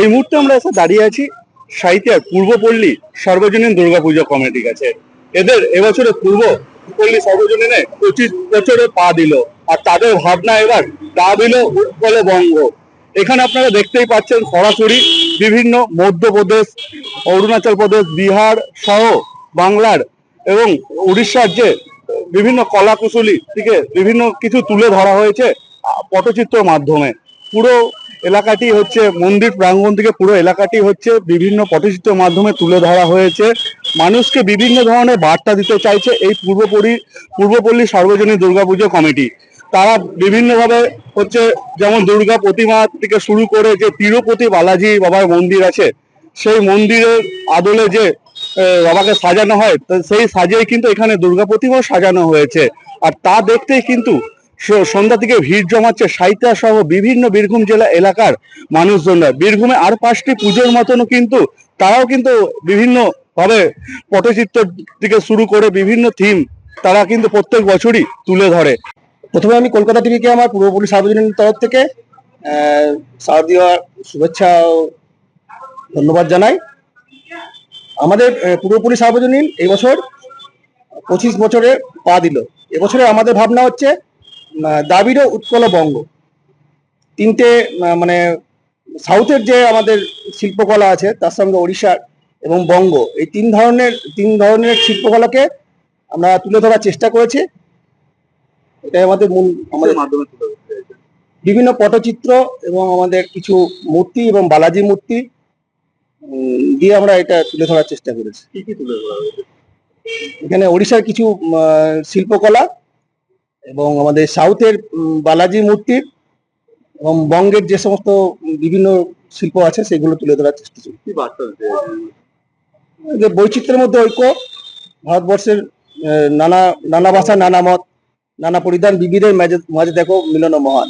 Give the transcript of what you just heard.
এই মুহূর্তে আমরা এসে দাঁড়িয়ে আছি সাহিত্যের পূর্বপল্লী সর্বজনীন দুর্গাপুজো কমিটি কাছে। এদের এবছরে পূর্ব পল্লী সর্বজনীনে পঁচিশ বছরে পা দিল আর তাদের ভাবনা এবার দাবিল উৎকলে বঙ্গ। এখানে আপনারা দেখতেই পাচ্ছেন সরাসরি বিভিন্ন মধ্যপ্রদেশ, অরুণাচল প্রদেশ, বিহার সহ বাংলার এবং উড়িষ্যার যে বিভিন্ন কলাকুশলী থেকে বিভিন্ন কিছু তুলে ধরা হয়েছে পটচিত্র মাধ্যমে। পুরো এলাকাটি হচ্ছে মন্দির প্রাঙ্গণ থেকে পুরো এলাকাটি হচ্ছে বিভিন্ন পটচিত্রের মাধ্যমে তুলে ধরা হয়েছে। মানুষকে বিভিন্ন ধরনের বার্তা দিতে চাইছে এই পূর্বপরি, পূর্বপল্লী সার্বজনীন দুর্গাপুজো কমিটি। তারা বিভিন্নভাবে হচ্ছে যেমন দুর্গা প্রতিমা থেকে শুরু করে যে তিরুপতি বালাজি বাবার মন্দির আছে, সেই মন্দিরের আদলে যে বাবাকে সাজানো হয় সেই সাজিয়ে কিন্তু এখানে দুর্গা প্রতিমাও সাজানো হয়েছে। আর তা দেখতেই কিন্তু সন্ধ্যা থেকে ভিড় জমাচ্ছে সাহিত্যা সহ বিভিন্ন বীরভূম জেলা এলাকার মানুষজনরা। বীরভূমে আর পাঁচটি পুজোর মতনও কিন্তু তারাও কিন্তু বিভিন্ন ভাবে পটচিত্র থেকে শুরু করে বিভিন্ন থিম তারা কিন্তু প্রত্যেক বছরই তুলে ধরে। প্রথমে আমি কলকাতা টিভিকে আমার পূর্বপুরী সার্বজনীন তরফ থেকে শুভেচ্ছা ও ধন্যবাদ জানাই। আমাদের পূর্বপুরী সার্বজনীন এই বছর পঁচিশ বছরে পা দিল। এবছরে আমাদের ভাবনা হচ্ছে দ্রাবিড় উৎকল বঙ্গ তিনটে মানে সাউথের যে আমাদের শিল্পকলা আছে তার সঙ্গে ওড়িশার এবং বঙ্গ এই তিন ধরনের তিন ধরনের শিল্পকলাকে আমরা তুলে ধরার চেষ্টা করেছি। এটাই আমাদের মূল আমাদের মাধ্যমে বিভিন্ন পটচিত্র এবং আমাদের কিছু মূর্তি এবং বালাজি মূর্তি দিয়ে আমরা এটা তুলে ধরার চেষ্টা করেছি। কি কি তুলে ধরা এখানে ওড়িশার কিছু শিল্পকলা এবং আমাদের সাউথের বালাজি মূর্তি এবং বঙ্গের যে সমস্ত বিভিন্ন শিল্প আছে সেগুলো তুলে ধরার চেষ্টা করছি? যে বৈচিত্র্যের মধ্যে ঐক্য ভারতবর্ষের নানা নানা ভাষা নানা মত নানা পরিধান বিবিধের মাঝে মাঝে দেখো মিলন মহান